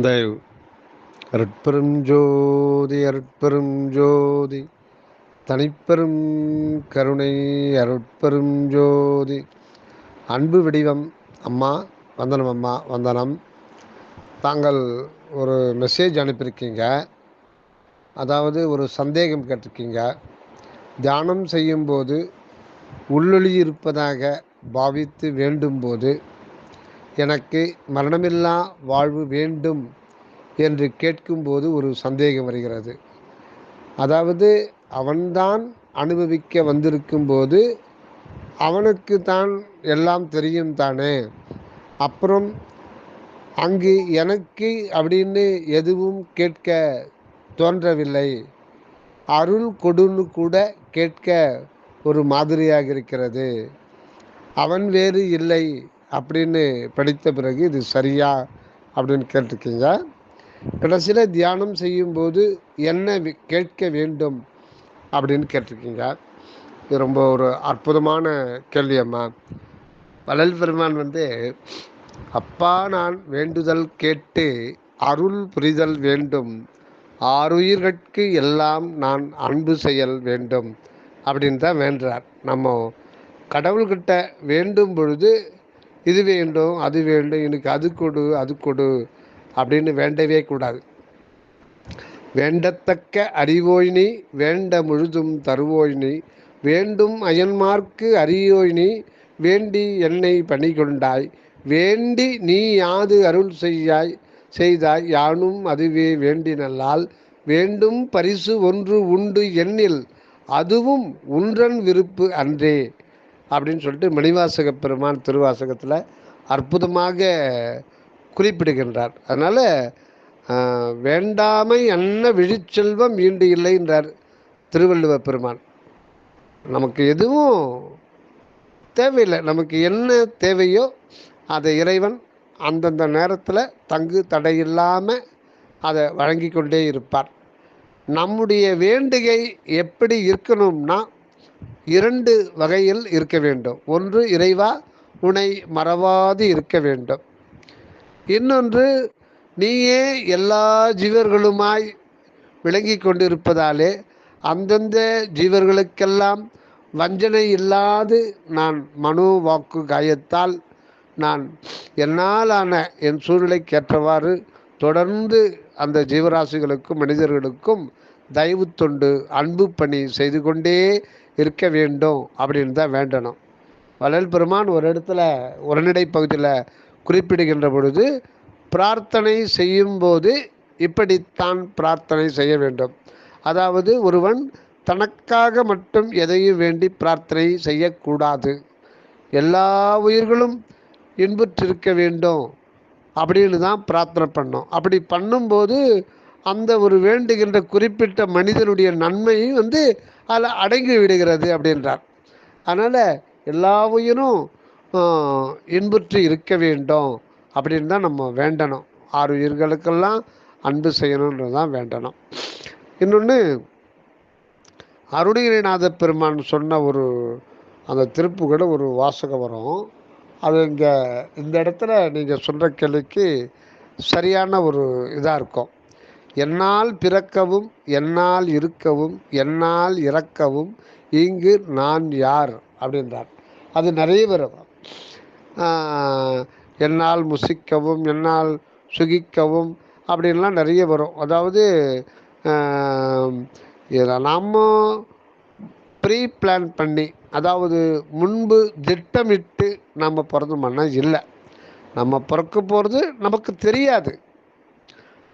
தயவு அருட்பெரும் ஜோதி அருட்பெரும் ஜோதி தனிப்பெரும் கருணை அருட்பெரும் ஜோதி. அன்பு வடிவம் அம்மா வந்தனம் அம்மா வந்தனம். தாங்கள் ஒரு மெசேஜ் அனுப்பியிருக்கீங்க. அதாவது ஒரு சந்தேகம் கேட்டிருக்கீங்க. தியானம் செய்யும்போது உள்ளொளி இருப்பதாக பாவித்து வேண்டும்போது எனக்கு மரணமில்லா வாழ்வு வேண்டும் என்று கேட்கும்போது ஒரு சந்தேகம் வருகிறது. அதாவது அவன்தான் அனுபவிக்க வந்திருக்கும்போது அவனுக்கு தான் எல்லாம் தெரியும் தானே. அப்புறம் அங்கு எனக்கு அப்படின்னு எதுவும் கேட்க தோன்றவில்லை. அருள் கொடுன்னு கூட கேட்க ஒரு மாதிரியாக இருக்கிறது. அவன் வேறு இல்லை. அப்படின்னு படித்த பிறகு இது சரியா அப்படின்னு கேட்டிருக்கீங்க. கடைசியில் தியானம் செய்யும்போது என்ன கேட்க வேண்டும் அப்படின்னு கேட்டிருக்கீங்க. இது ரொம்ப ஒரு அற்புதமான கேள்வி அம்மா. வளல் பெருமான் வந்து அப்பா நான் வேண்டுதல் கேட்டு அருள் புரிதல் வேண்டும். ஆறுயிர்கட்கு எல்லாம் நான் அன்பு செயல் வேண்டும். அப்படின்னு தான் வேண்டுறார். நம்ம கடவுள்கிட்ட வேண்டும் பொழுது இது வேண்டும் அது வேண்டும் எனக்கு அது கொடு அது கொடு அப்படின்னு வேண்டவே கூடாது. வேண்டத்தக்க அறிவோயினி வேண்ட முழுதும் தருவோயினி வேண்டும் அயன்மார்க்கு அறியோயினி வேண்டி என்னை பணி கொண்டாய் வேண்டி நீ யாது அருள் செய்யாய் செய்தாய் யானும் அதுவே வேண்டினல்லால் வேண்டும் பரிசு ஒன்று உண்டு எண்ணில் அதுவும் உன்றன் விருப்பு அன்றே. அப்படின்னு சொல்லிட்டு மணிவாசக பெருமான் திருவாசகத்தில் அற்புதமாக குறிப்பிடுகின்றார். அதனால் வேண்டாமை அன்ன விழிச்செல்வம் ஈண்டு இல்லைன்றார் திருவள்ளுவ பெருமான். நமக்கு எதுவும் தேவையில்லை. நமக்கு என்ன தேவையோ அதை இறைவன் அந்தந்த நேரத்தில் தங்கு தடையில்லாமல் அதை வழங்கி கொண்டே இருப்பார். நம்முடைய வேண்டுகை எப்படி இருக்கணும்னா இரண்டு வகையில் இருக்க வேண்டும். ஒன்று இறைவா உனை மறவாது இருக்க வேண்டும். இன்னொன்று நீயே எல்லா ஜீவர்களுமாய் விளங்கி கொண்டிருப்பதாலே அந்தந்த ஜீவர்களுக்கெல்லாம் வஞ்சனை இல்லாது நான் மனு வாக்கு காயத்தால் நான் என்னாலான என் சூழ்நிலைக்கேற்றவாறு தொடர்ந்து அந்த ஜீவராசிகளுக்கும் மனிதர்களுக்கும் தயவு தொண்டு அன்பு பணி செய்து கொண்டே இருக்க வேண்டும் அப்படின்னு தான் வேண்டணும். வள்ளல் பெருமான் ஒரு இடத்துல உரநடை பகுதியில் குறிப்பிடுகின்ற பொழுது பிரார்த்தனை செய்யும்போது இப்படித்தான் பிரார்த்தனை செய்ய வேண்டும். அதாவது ஒருவன் தனக்காக மட்டும் எதையும் வேண்டி பிரார்த்தனை செய்யக்கூடாது. எல்லா உயிர்களும் இன்புற்றிருக்க வேண்டும் அப்படின்னு தான் பிரார்த்தனை பண்ணோம் அப்படி பண்ணும்போது அந்த ஒரு வேண்டுகின்ற குறிப்பிட்ட மனிதனுடைய நன்மை வந்து அதில் அடங்கி விடுகிறது அப்படின்றார் அதனால் எல்லா உயிரும் இன்புற்று இருக்க வேண்டும் அப்படின்னு தான் நம்ம வேண்டணும். ஆறு உயிர்களுக்கெல்லாம் அன்பு செய்யணுன்றது தான் வேண்டணும். இன்னொன்று அருணகிரிநாத பெருமான் சொன்ன ஒரு அந்த திருப்புகளை ஒரு வாசகம் வரும். அது இங்கே இந்த இடத்துல நீங்கள் சொல்கிற கேள்விக்கு சரியான ஒரு இதாக இருக்கும். என்னால் பிறக்கவும் என்னால் இருக்கவும் என்னால் இறக்கவும் இங்கு நான் யார்? அப்படின்றார். அது நிறைய வரும் என்னால் முசிக்கவும் என்னால் சுகிக்கவும் அப்படின்லாம் நிறைய வரும். அதாவது நாம் நம்ம ப்ரீ பிளான் பண்ணி அதாவது முன்பு திட்டமிட்டு நம்ம பிறந்தோம்னா இல்லை. நம்ம பிறக்க போகிறது நமக்கு தெரியாது.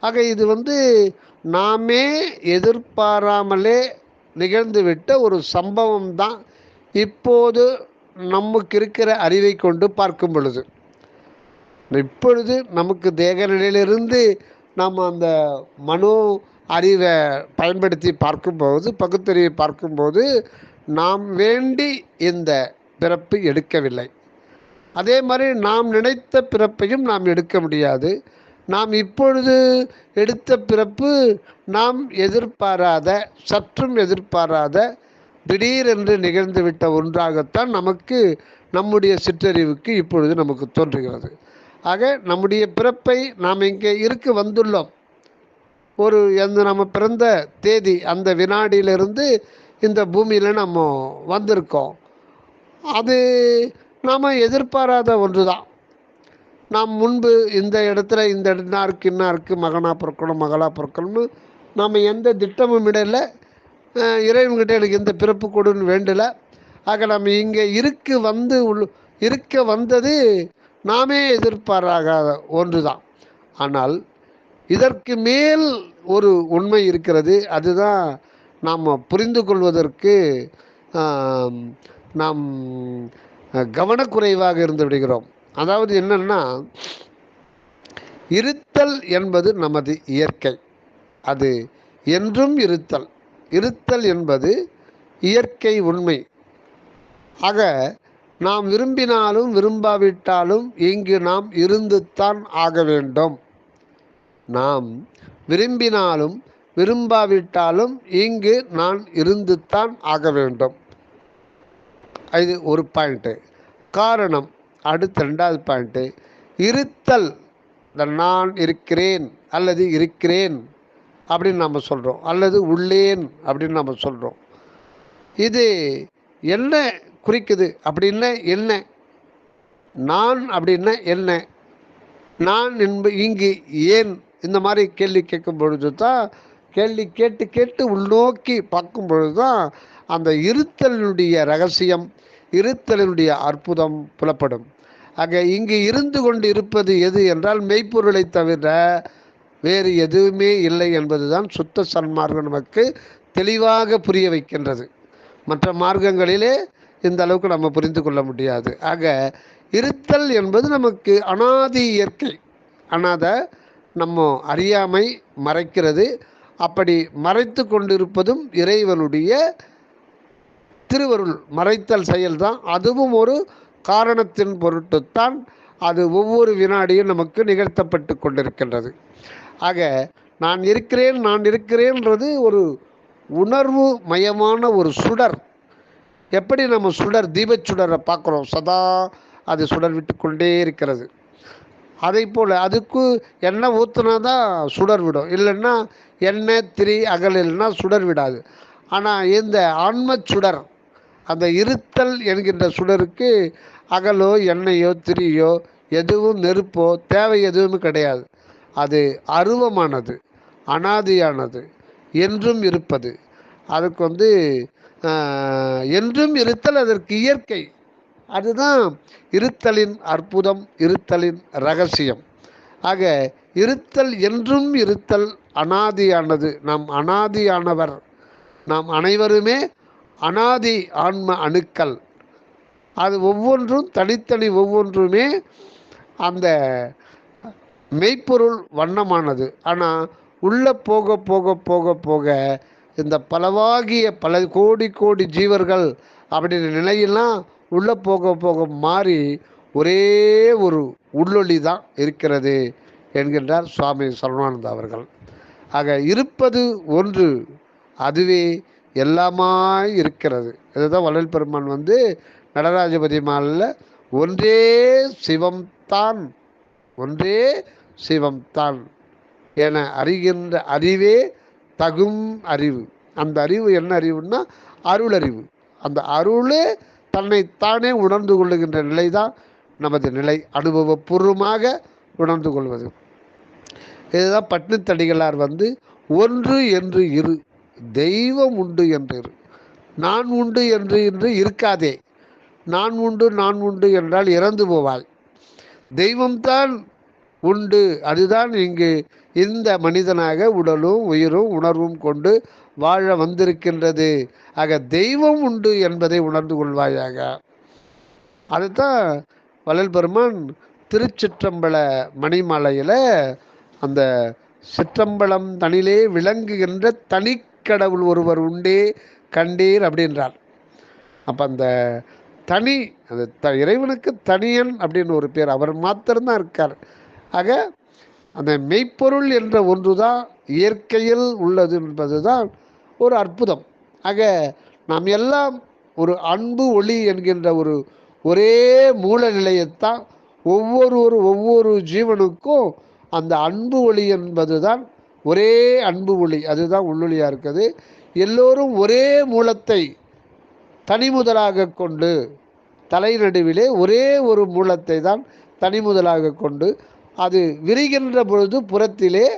ஆக இது வந்து நாமே எதிர்பாராமலே நிகழ்ந்துவிட்ட ஒரு சம்பவம் தான் இப்போது நமக்கு இருக்கிற அறிவை கொண்டு பார்க்கும் பொழுது. இப்பொழுது நமக்கு தேக நிலையிலிருந்து நாம் அந்த மனோ அறிவை பயன்படுத்தி பார்க்கும்போது பகுத்தறிவை பார்க்கும்போது நாம் வேண்டி இந்த பிறப்பு எடுக்கவில்லை. அதே மாதிரி நாம் நினைத்த பிறப்பையும் நாம் எடுக்க முடியாது. நாம் இப்பொழுது எடுத்த பிறப்பு நாம் எதிர்பாராத சற்றும் எதிர்பாராத திடீரென்று நிகழ்ந்துவிட்ட ஒன்றாகத்தான் நமக்கு நம்முடைய சிற்றறிவுக்கு இப்பொழுது நமக்கு தோன்றுகிறது. ஆக நம்முடைய பிறப்பை நாம் இங்கே இருக்க வந்துள்ளோம். ஒரு எந்த நம்ம பிறந்த தேதி அந்த வினாடியிலிருந்து இந்த பூமியில் நம்ம வந்திருக்கோம். அது நாம் எதிர்பாராத ஒன்று தான் நாம் முன்பு இந்த இடத்துல இந்த இன்னாருக்கு இன்னாருக்கு மகனாக பிறக்கணும் மகளாக பிறக்கணும்னு நாம் எந்த திட்டமும் இடையில இறைவன்கிட்ட எனக்கு எந்த பிறப்பு கொடுன்னு வேண்டலை. ஆக நம்ம இங்கே இருக்க வந்து உள் இருக்க வந்தது நாமே எதிர்பாராகாத ஒன்று தான் ஆனால் இதற்கு மேல் ஒரு உண்மை இருக்கிறது. அதுதான் நாம் புரிந்து கொள்வதற்கு நாம் கவனக்குறைவாக இருந்து விடுகிறோம். அதாவது என்னன்னா இருத்தல் என்பது நமது இயற்கை. அது என்றும் இருத்தல். இருத்தல் என்பது இயற்கை உண்மை. ஆக நாம் விரும்பினாலும் விரும்பாவிட்டாலும் இங்கு நாம் இருந்துத்தான் ஆக வேண்டும். நாம் விரும்பினாலும் விரும்பாவிட்டாலும் இங்கு நான் இருந்துத்தான் ஆக வேண்டும். இது ஒரு பாயிண்ட்டு காரணம் அடுத்த ரெண்டாவது பாயிண்ட்டு இருத்தல். இந்த நான் இருக்கிறேன் அல்லது இருக்கிறேன் அப்படின்னு நம்ம சொல்கிறோம் அல்லது உள்ளேன் அப்படின்னு நம்ம சொல்கிறோம் இது என்ன குறிக்குது அப்படின்னா என்ன? நான் அப்படின்னா என்ன? நான் என்ப இங்கு ஏன்? இந்த மாதிரி கேள்வி கேட்கும் பொழுது தான் கேள்வி கேட்டு கேட்டு உள்நோக்கி பார்க்கும் பொழுது தான் அந்த இருத்தலினுடைய ரகசியம் இருத்தலினுடைய அற்புதம் புலப்படும். ஆக இங்கு இருந்து கொண்டு இருப்பது எது என்றால் மெய்ப்பொருளை தவிர வேறு எதுவுமே இல்லை என்பதுதான் சுத்த சன்மார்க்கம் நமக்கு தெளிவாக புரிய வைக்கின்றது. மற்ற மார்க்கங்களிலே இந்த அளவுக்கு நம்ம புரிந்து கொள்ள முடியாது. ஆக இருத்தல் என்பது நமக்கு அனாதி இயற்கை. அனாத நம்ம அறியாமை மறைக்கிறது. அப்படி மறைத்து கொண்டிருப்பதும் இறைவனுடைய திருவருள் மறைத்தல் செயல்தான். அதுவும் ஒரு காரணத்தின் பொருட்டுத்தான் அது ஒவ்வொரு வினாடியும் நமக்கு நிகழ்த்தப்பட்டு கொண்டிருக்கின்றது. ஆக நான் இருக்கிறேன் நான் இருக்கிறேன்றது ஒரு உணர்வு மயமான ஒரு சுடர். எப்படி நம்ம சுடர் தீபச் சுடரை பார்க்குறோம்? சதா அது சுடர் விட்டு கொண்டே இருக்கிறது. அதை போல் அதுக்கு எண்ணெய் ஊற்றுனா தான் சுடர் விடும். இல்லைன்னா எண்ணெய் திரி அகல் இல்லைன்னா சுடர் விடாது. ஆனால் இந்த ஆன்ம சுடர் அந்த இருத்தல் என்கின்ற சுடருக்கு அகலோ எண்ணெயோ திரியோ எதுவும் நெருப்போ தேவை எதுவும் கிடையாது. அது அருவமானது அனாதியானது என்றும் இருப்பது. அதுக்கு வந்து என்றும் இருத்தல் அதற்கு இயற்கை. அதுதான் இருத்தலின் அற்புதம் இருத்தலின் ரகசியம். ஆக இருத்தல் என்றும் இருத்தல் அனாதியானது. நாம் அனாதியானவர். நாம் அனைவருமே அனாதி ஆன்ம அணுக்கள். அது ஒவ்வொன்றும் தனித்தனி ஒவ்வொன்றுமே அந்த மெய்ப்பொருள் வண்ணமானது. ஆனால் உள்ளே போக போக போக போக இந்த பலவாகிய பல கோடி கோடி ஜீவர்கள் அப்படின்ற நிலையெல்லாம் உள்ளே போக போக மாறி ஒரே ஒரு உள்ளொளி தான் இருக்கிறது என்கின்றார் சுவாமி சரவணானந்த அவர்கள். ஆக இருப்பது ஒன்று அதுவே எல்லாமாய் இருக்கிறது. இதுதான் வள்ளல் பெருமான் வந்து நடராஜபதி மாலில் ஒன்றே சிவம் தான் ஒன்றே சிவம் தான் என அறிகின்ற அறிவே தகும் அறிவு. அந்த அறிவு என்ன அறிவுன்னா அருள் அறிவு அந்த அருளே தன்னைத்தானே உணர்ந்து கொள்ளுகின்ற நிலை தான் நமது நிலை. அனுபவபூர்வமாக உணர்ந்து கொள்வது. இதுதான் பட்டினத்தடிகளார் வந்து ஒன்று என்று இரு. தெய்வம் உண்டு என்று. நான் உண்டு என்று இன்று இருக்காதே. நான் உண்டு நான் உண்டு என்றால் இறந்து போவாய் தெய்வம்தான் உண்டு. அதுதான் இங்கு இந்த மனிதனாக உடலும் உயிரும் உணர்வும் கொண்டு வாழ வந்திருக்கின்றது. ஆக தெய்வம் உண்டு என்பதை உணர்ந்து கொள்வாயாக. அதுதான் வள்ளல் பெருமான் திருச்சிற்றம்பல மணிமலையில் அந்த சிற்றம்பலம் தனிலே விளங்குகின்ற தனி தனிக்கடவுள் ஒருவர் உண்டே கண்டீர் அப்படின்றார் அப்போ அந்த தனி அந்த த இறைவனுக்கு தனியன் அப்படின்னு ஒரு பேர் அவர் மாத்திரம்தான் இருக்கார். ஆக அந்த மெய்ப்பொருள் என்ற ஒன்று தான் இயற்கையில் உள்ளது என்பது தான் ஒரு அற்புதம். ஆக நாம் எல்லாம் ஒரு அன்பு ஒளி என்கின்ற ஒரு ஒரே மூல நிலையத்தான் ஒவ்வொரு ஒவ்வொரு ஜீவனுக்கும் அந்த அன்பு ஒளி என்பது தான் ஒரே அன்பு ஒளி அதுதான் உள்ளொளியாக இருக்குது. எல்லோரும் ஒரே மூலத்தை தனி முதலாக கொண்டு தலை நடுவிலே ஒரே ஒரு மூலத்தை தான் தனிமுதலாக கொண்டு அது விரிகின்ற பொழுது புறத்திலே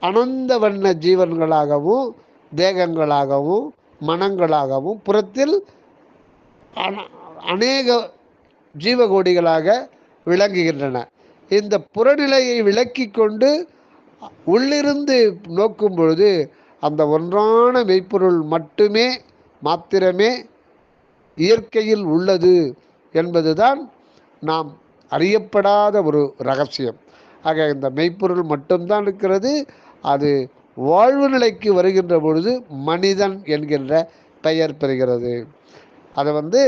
அனந்த வண்ண ஜீவன்களாகவும் தேகங்களாகவும் மனங்களாகவும் புறத்தில் அன- அநேக ஜீவகோடிகளாக விளங்குகின்றன. இந்த புறநிலையை விளக்கி கொண்டு உள்ளிருந்து நோக்கும் பொழுது அந்த ஒன்றான மெய்ப்பொருள் மட்டுமே மாத்திரமே இயற்கையில் உள்ளது என்பதுதான் நாம் அறியப்படாத ஒரு ரகசியம். ஆக இந்த மெய்ப்பொருள் மட்டும்தான் இருக்கிறது. அது வாழ்வு நிலைக்கு வருகின்ற பொழுது மனிதன் என்கின்ற பெயர் பெறுகிறது. அதை வந்து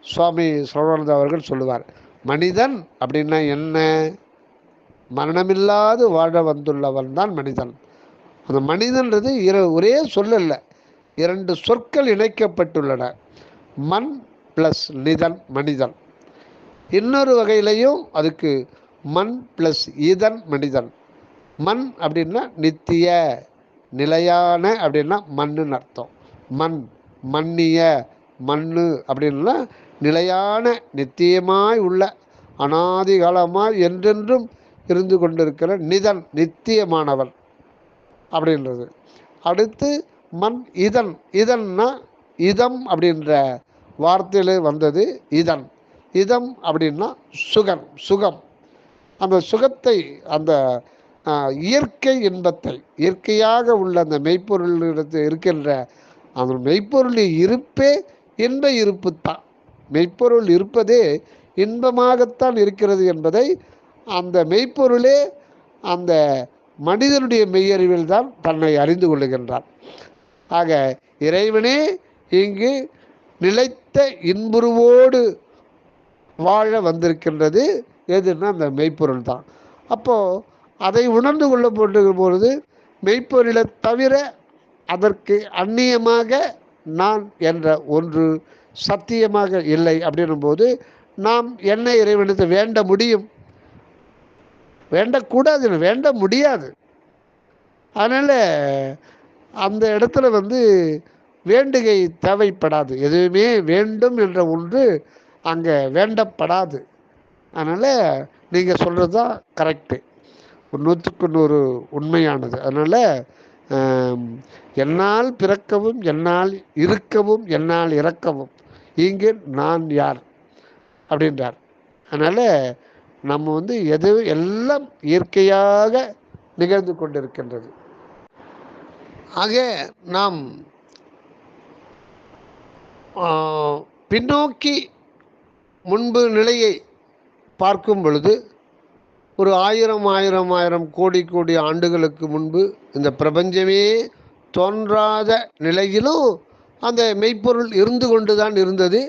சுவாமி சரவணந்த அவர்கள் சொல்லுவார். மனிதன் அப்படின்னா என்ன? மரணமில்லாது வாழ வந்துள்ளவன் தான் மனிதன். அந்த மனிதன்றது இர ஒரே சொல்லல்ல இரண்டு சொற்கள் இணைக்கப்பட்டுள்ளன. மண் ப்ளஸ் நிதன் மனிதன். இன்னொரு வகையிலையும் அதுக்கு மண் ப்ளஸ் இதன் மனிதன். மண் அப்படின்னா நித்திய நிலையான அப்படின்னா மண்ணுன்னு அர்த்தம். மண் மண்ணிய மண்ணு அப்படின்னா நிலையான நித்தியமாய் உள்ள அனாதிகாலமாய் என்றென்றும் இருந்து கொண்டிருக்கிற நிதன் நித்தியமானவன் அப்படின்றது. அடுத்து மண் இதன் இதன்னா இதம் அப்படின்ற வார்த்தையில் வந்தது இதன். இதம் அப்படின்னா சுகம் சுகம். அந்த சுகத்தை அந்த இயற்கை இன்பத்தை இயற்கையாக உள்ள அந்த மெய்ப்பொருளிடத்து இருக்கின்ற அந்த மெய்ப்பொருளின் இருப்பே இன்ப இருப்பு தான் மெய்ப்பொருள் இருப்பதே இன்பமாகத்தான் இருக்கிறது என்பதை அந்த மெய்ப்பொருளே அந்த மனிதனுடைய மெய்யறிவில் தான் தன்னை அறிந்து கொள்ளுகின்றான். ஆக இறைவனே இங்கு நிலைத்த இன்புருவோடு வாழ வந்திருக்கின்றது. எதுன்னா அந்த மெய்ப்பொருள் தான். அப்போது அதை உணர்ந்து கொள்ளப்பட்டு பொழுது மெய்ப்பொருளை தவிர அதற்கு அந்நியமாக நான் என்ற ஒன்று சத்தியமாக இல்லை அப்படின்னும் போது நாம் என்ன இறைவனத்தை வேண்ட முடியும்? வேண்டக்கூடாது வேண்ட முடியாது. அதனால் அந்த இடத்துல வந்து வேண்டுகை தேவைப்படாது. எதுவுமே வேண்டும் என்ற ஒன்று அங்கே வேண்டப்படாது. அதனால் நீங்கள் சொல்கிறது தான் கரெக்டு நூற்றுக்கு நூறு உண்மையானது. அதனால் என்னால் பிறக்கவும் என்னால் இருக்கவும் என்னால் இறக்கவும் இங்கே நான் யார்? அப்படின்றார். அதனால் நம்ம வந்து எது எல்லாம் இயற்கையாக நிகழ்ந்து கொண்டிருக்கின்றது. ஆக நாம் பின்னோக்கி முன்பு நிலையை பார்க்கும் பொழுது ஒரு ஆயிரம் ஆயிரம் ஆயிரம் கோடி கோடி ஆண்டுகளுக்கு முன்பு இந்த பிரபஞ்சமே தோன்றாத நிலையிலும் அந்த மெய்ப்பொருள் இருந்து கொண்டு தான் இருந்தது.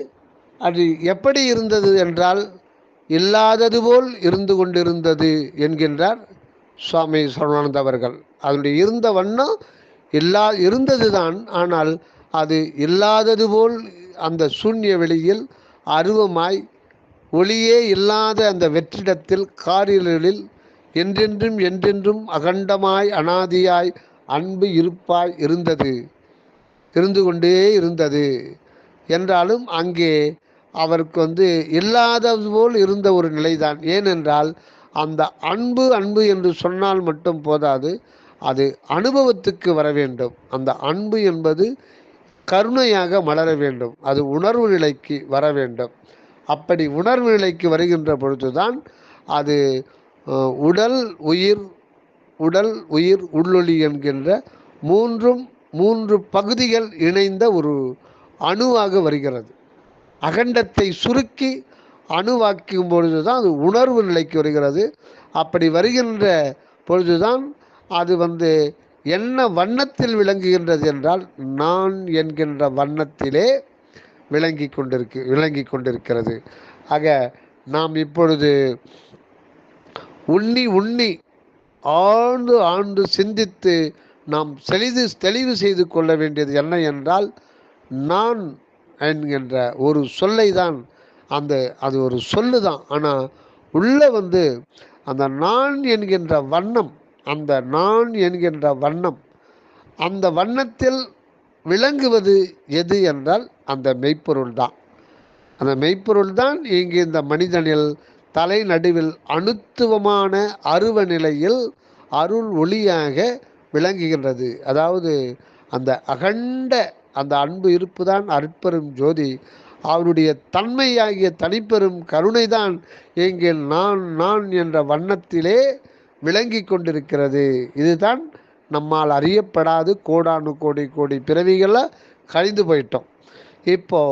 அது எப்படி இருந்தது என்றால் இல்லாதது போல் இருந்து கொண்டிருந்தது என்கின்றார் சுவாமி சரவணானந்த அவர்கள். அதனுடைய இருந்த வண்ணம் இல்லா இருந்தது தான் ஆனால் அது இல்லாதது போல் அந்த சூன்ய வெளியில் அருவமாய் ஒளியே இல்லாத அந்த வெற்றிடத்தில் காரியலில் என்றென்றும் என்றென்றும் அகண்டமாய் அனாதியாய் அன்பு இருப்பாய் இருந்தது இருந்து கொண்டே இருந்தது. என்றாலும் அங்கே அவருக்கு வந்து இல்லாதது போல் இருந்த ஒரு நிலைதான். ஏனென்றால் அந்த அன்பு அன்பு என்று சொன்னால் மட்டும் போதாது அது அனுபவத்துக்கு வர வேண்டும். அந்த அன்பு என்பது கருணையாக மலர வேண்டும். அது உணர்வு நிலைக்கு வர வேண்டும். அப்படி உணர்வு நிலைக்கு வருகின்ற பொழுதுதான் அது உடல் உயிர் உடல் உயிர் உள்ளொளி என்கின்ற மூன்றும் மூன்று பகுதிகள் இணைந்த ஒரு அணுவாக வருகிறது. அகண்டத்தை சுருக்கி அணுவாக்கும் பொழுது தான் அது உணர்வு நிலைக்கு வருகிறது. அப்படி வருகின்ற பொழுதுதான் அது வந்து என்ன வண்ணத்தில் விளங்குகின்றது என்றால் நான் என்கின்ற வண்ணத்திலே விளங்கி கொண்டிருக்கு விளங்கி கொண்டிருக்கிறது. ஆக நாம் இப்பொழுது உண்ணி உண்ணி ஆண்டு ஆண்டு சிந்தித்து நாம் செளிது தெளிவு செய்து கொள்ள வேண்டியது என்ன என்றால் நான் என்கின்ற ஒரு சொல்லை தான் அந்த அது ஒரு சொல்லு தான் ஆனால் உள்ளே வந்து அந்த நான் என்கின்ற வண்ணம் அந்த நான் என்கின்ற வண்ணம் அந்த வண்ணத்தில் விளங்குவது எது என்றால் அந்த மெய்ப்பொருள் தான் அந்த மெய்ப்பொருள் தான் இங்கு இந்த மனிதனில் தலை நடுவில் அணுத்துவமான அருவ நிலையில் அருள் ஒளியாக விளங்குகின்றது. அதாவது அந்த அகண்ட அந்த அன்பு இருப்பு தான் ஜோதி. அவருடைய தன்மையாகிய தனிப்பெரும் கருணை தான் நான் நான் என்ற வண்ணத்திலே விளங்கி கொண்டிருக்கிறது. இதுதான் நம்மால் அறியப்படாது. கோடானு கோடி கோடி பிறவிகளில் கழிந்து போயிட்டோம். இப்போ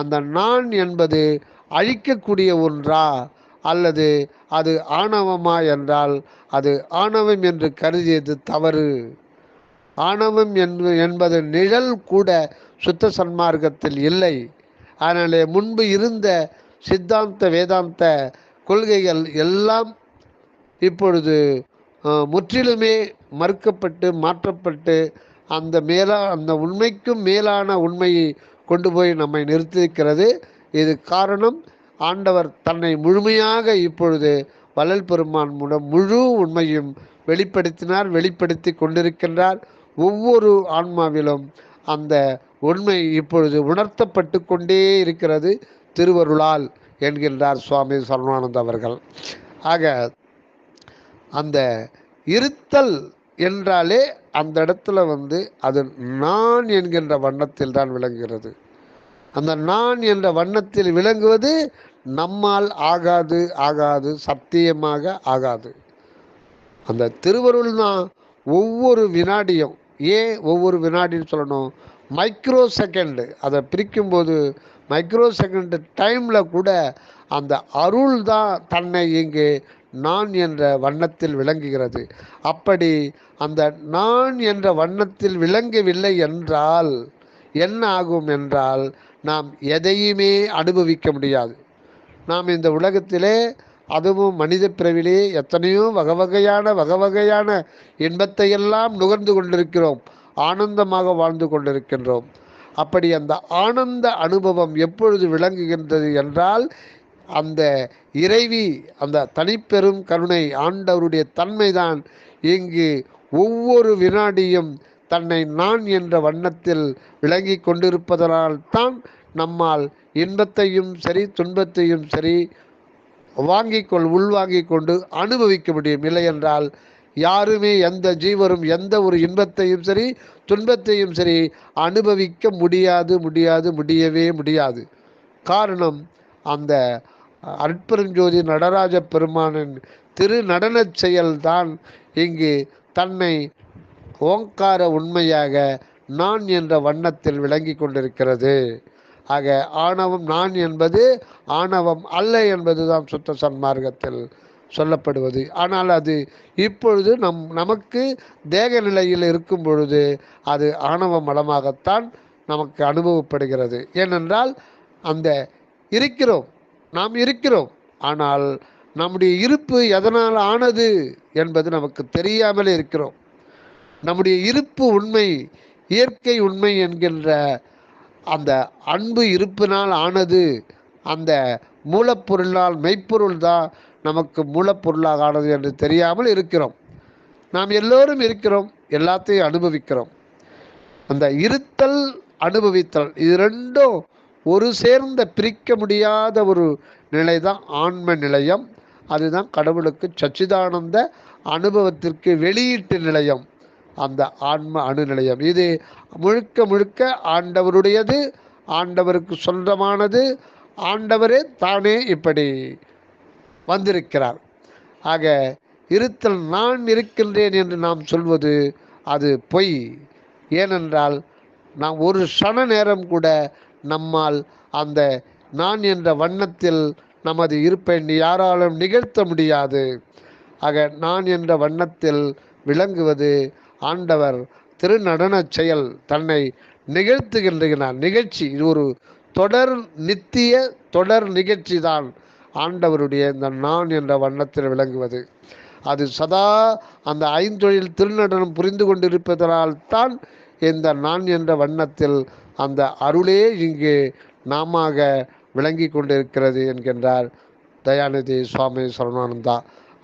அந்த நான் என்பது அழிக்கக்கூடிய ஒன்றா? அல்லது அது ஆணவமா என்றால் அது ஆணவம் என்று கருதியது தவறு? ஆணவம் என்ப என்பது நிழல் கூட சுத்த சன்மார்க்கத்தில் இல்லை. அதனாலே முன்பு இருந்த சித்தாந்த வேதாந்த கொள்கைகள் எல்லாம் இப்பொழுது முற்றிலுமே மறுக்கப்பட்டு மாற்றப்பட்டு அந்த மேலா அந்த உண்மைக்கும் மேலான உண்மையை கொண்டு போய் நம்மை நிறுத்தியிருக்கிறது. இது காரணம் ஆண்டவர் தன்னை முழுமையாக இப்பொழுது வள்ளல் பெருமான் மூலம் முழு உண்மையும் வெளிப்படுத்தினார் வெளிப்படுத்தி கொண்டிருக்கின்றார். ஒவ்வொரு ஆன்மாவிலும் அந்த உண்மை இப்பொழுது உணர்த்தப்பட்டு கொண்டே இருக்கிறது திருவருளால் என்கின்றார் சுவாமி சரணானந்த அவர்கள். ஆக அந்த இருத்தல் என்றாலே அந்த இடத்துல வந்து அது நான் என்கின்ற வண்ணத்தில் தான் விளங்குகிறது. அந்த நான் என்ற வண்ணத்தில் விளங்குவது நம்மால் ஆகாது ஆகாது சத்தியமாக ஆகாது. அந்த திருவருள் தான் ஒவ்வொரு வினாடியும் ஏன் ஒவ்வொரு வினாடின்னு சொல்லணும்? மைக்ரோ செகண்டு அதை பிரிக்கும்போது மைக்ரோ செகண்டு டைமில் கூட அந்த அருள் தான் தன்னை இங்கு நான் என்ற வண்ணத்தில் விளங்குகிறது. அப்படி அந்த நான் என்ற வண்ணத்தில் விளங்கவில்லை என்றால் என்ன ஆகும் என்றால் நாம் எதையுமே அனுபவிக்க முடியாது. நாம் இந்த உலகத்திலே அதுவும் மனித பிறவிலே எத்தனையோ வகை வகையான வகை வகையான இன்பத்தை எல்லாம் நுகர்ந்து கொண்டிருக்கிறோம். ஆனந்தமாக வாழ்ந்து கொண்டிருக்கின்றோம். அப்படி அந்த ஆனந்த அனுபவம் எப்பொழுது விளங்குகின்றது என்றால் அந்த இறைவி அந்த தனிப்பெரும் கருணை ஆண்டவருடைய தன்மைதான். இங்கு ஒவ்வொரு வினாடியும் தன்னை நான் என்ற வண்ணத்தில் விளங்கி கொண்டிருப்பதனால் தான் நம்மால் இன்பத்தையும் சரி துன்பத்தையும் சரி வாங்கிக் கொள் உள்வாங்கிக் கொண்டு அனுபவிக்க முடியும். இல்லை என்றால் யாருமே எந்த ஜீவரும் எந்த ஒரு இன்பத்தையும் சரி துன்பத்தையும் சரி அனுபவிக்க முடியாது முடியாது முடியவே முடியாது. காரணம் அந்த அற்பெருஞ்சோதி நடராஜ பெருமானின் திரு நடனச் செயல்தான். இங்கு தன்னை ஓங்கார உண்மையாக நான் என்ற வண்ணத்தில் விளங்கி கொண்டிருக்கிறது. ஆக ஆணவம் நான் என்பது ஆணவம் அல்ல என்பதுதான் சுத்த சன்மார்க்கத்தில் சொல்லப்படுவது. ஆனால் அது இப்பொழுது நம் நமக்கு தேக நிலையில் இருக்கும் பொழுது அது ஆணவ மலமாகத்தான் நமக்கு அனுபவப்படுகிறது. ஏனென்றால் அந்த இருக்கிறோம் நாம் இருக்கிறோம். ஆனால் நம்முடைய இருப்பு எதனால் ஆனது என்பது நமக்கு தெரியாமலே இருக்கிறோம். நம்முடைய இருப்பு உண்மை இயற்கை உண்மை என்கின்ற அந்த அன்பு இருப்பினால் ஆனது அந்த மூலப்பொருளால் மெய்ப்பொருள் தான் நமக்கு மூலப்பொருளாக ஆனது என்று தெரியாமல் இருக்கிறோம். நாம் எல்லோரும் இருக்கிறோம் எல்லாத்தையும் அனுபவிக்கிறோம். அந்த இருத்தல் அனுபவித்தல் இது ரெண்டும் ஒரு சேர்ந்த பிரிக்க முடியாத ஒரு நிலை தான் ஆன்ம நிலையம். அதுதான் கடவுளுக்கு சச்சிதானந்த அனுபவத்திற்கு வெளியீட்டு நிலையம். அந்த ஆன்ம அணு நிலையம் இது முழுக்க முழுக்க ஆண்டவருடையது ஆண்டவருக்கு சொந்தமானது ஆண்டவரே தானே இப்படி வந்திருக்கிறார். ஆக இருத்தல் நான் இருக்கின்றேன் என்று நாம் சொல்வது அது பொய். ஏனென்றால் நாம் ஒரு சன நேரம் கூட நம்மால் அந்த நான் என்ற வண்ணத்தில் நமது இருப்பை யாராலும் நிகழ்த்த முடியாது. ஆக நான் என்ற வண்ணத்தில் விளங்குவது ஆண்டவர் திருநடனச் செயல் தன்னை நிகழ்த்துகின்றார் நிகழ்ச்சி இது ஒரு தொடர் நித்திய தொடர் நிகழ்ச்சி தான் ஆண்டவருடைய இந்த நான் என்ற வண்ணத்தில் விளங்குவது. அது சதா அந்த ஐந்தொழில் திருநடனம் புரிந்து கொண்டிருப்பதனால் தான் இந்த நான் என்ற வண்ணத்தில் அந்த அருளே இங்கு நாமாக விளங்கி கொண்டிருக்கிறது என்கின்றார் தயாநிதி சுவாமி சரணானந்தா.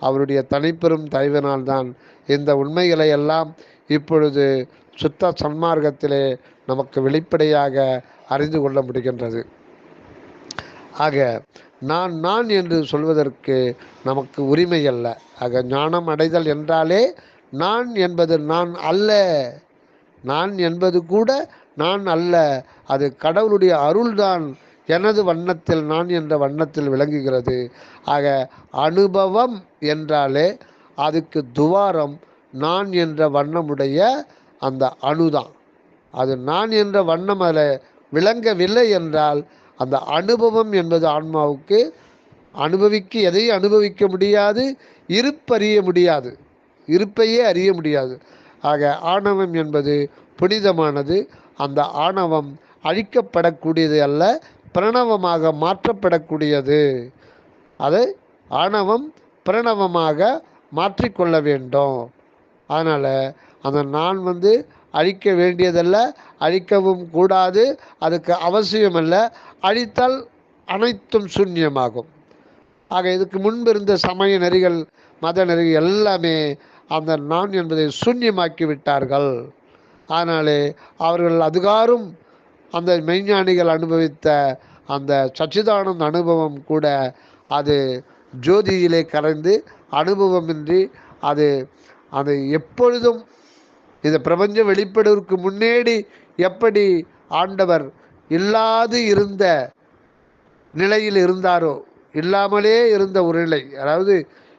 அவருடைய தனிப்பெரும் தயவினால்தான் இந்த உண்மைகளை எல்லாம் இப்பொழுது சுத்த சன்மார்க்கத்திலே நமக்கு வெளிப்படையாக அறிந்து கொள்ள முடிகின்றது. ஆக நான் நான் என்று சொல்வதற்கு நமக்கு உரிமை அல்ல ஆக ஞானம் அடைதல் என்றாலே நான் என்பது நான் அல்ல. நான் என்பது கூட நான் அல்ல. அது கடவுளுடைய அருள்தான். எனது வண்ணத்தில் நான் என்ற வண்ணத்தில் விளங்குகிறது. ஆக அனுபவம் என்றாலே அதுக்கு துவாரம் நான் என்ற வண்ணமுடைய அந்த அணுதான். அது நான் என்ற வண்ணம் அதில் விளங்கவில்லை என்றால் அந்த அனுபவம் என்பது ஆன்மாவுக்கு அனுபவிக்க எதையும் அனுபவிக்க முடியாது? இருப்பறிய முடியாது. இருப்பையே அறிய முடியாது. ஆக ஆணவம் என்பது புனிதமானது. அந்த ஆணவம் அழிக்கப்படக்கூடியது அல்ல பிரணவமாக மாற்றப்படக்கூடியது. அதை ஆணவம் பிரணவமாக மாற்றிக்கொள்ள வேண்டும். அதனால் அந்த நான் வந்து அழிக்க வேண்டியதல்ல அழிக்கவும் கூடாது அதுக்கு அவசியமல்ல. அழித்தால் அனைத்தும் சூன்யமாகும். ஆக இதுக்கு முன்பு இருந்த சமய நெறிகள் மத நெறிகள் எல்லாமே அந்த நான் என்பதை சூன்யமாக்கி விட்டார்கள். அதனாலே அவர்கள் அதுகாரும் அந்த மெய்ஞானிகள் அனுபவித்த அந்த சச்சிதானந்த அனுபவம் கூட அது ஜோதியிலே கரைந்து அனுபவமின்றி அது அது எப்பொழுதும் இந்த பிரபஞ்சம் வெளிப்படுவதற்கு முன்னேடி எப்படி ஆண்டவர் இல்லாது இருந்த நிலையில் இருந்தாரோ இல்லாமலே இருந்த ஒரு நிலை அதாவது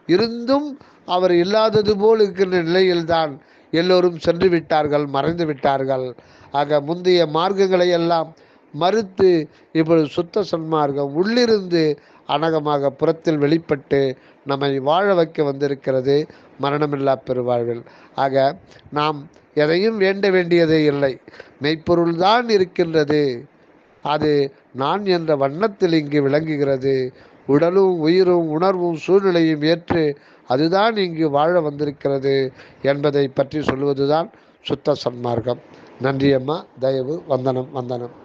இருந்தும் அவர் இல்லாதது போல் இருக்கின்ற நிலையில்தான் எல்லோரும் சென்று விட்டார்கள் மறைந்து விட்டார்கள். ஆக முந்தைய மார்க்கங்களை எல்லாம் மறுத்து இப்பொழுது சுத்த சன்மார்க்கம் உள்ளிருந்து அனகமாக புறத்தில் வெளிப்பட்டு நம்மை வாழ வைக்க வந்திருக்கிறது. மரணமில்லா பெருவாழ்வில் ஆக நாம் எதையும் வேண்ட வேண்டியதே இல்லை. மெய்ப்பொருள்தான் இருக்கின்றது. அது நான் என்ற வண்ணத்தில் இங்கு விளங்குகிறது. உடலும் உயிரும் உணர்வும் சூழ்நிலையும் ஏற்று அதுதான் இங்கு வாழ வந்திருக்கிறது என்பதை பற்றி சொல்வதுதான் சுத்த சன்மார்க்கம். நன்றி அம்மா. தயவு வந்தனம் வந்தனம்.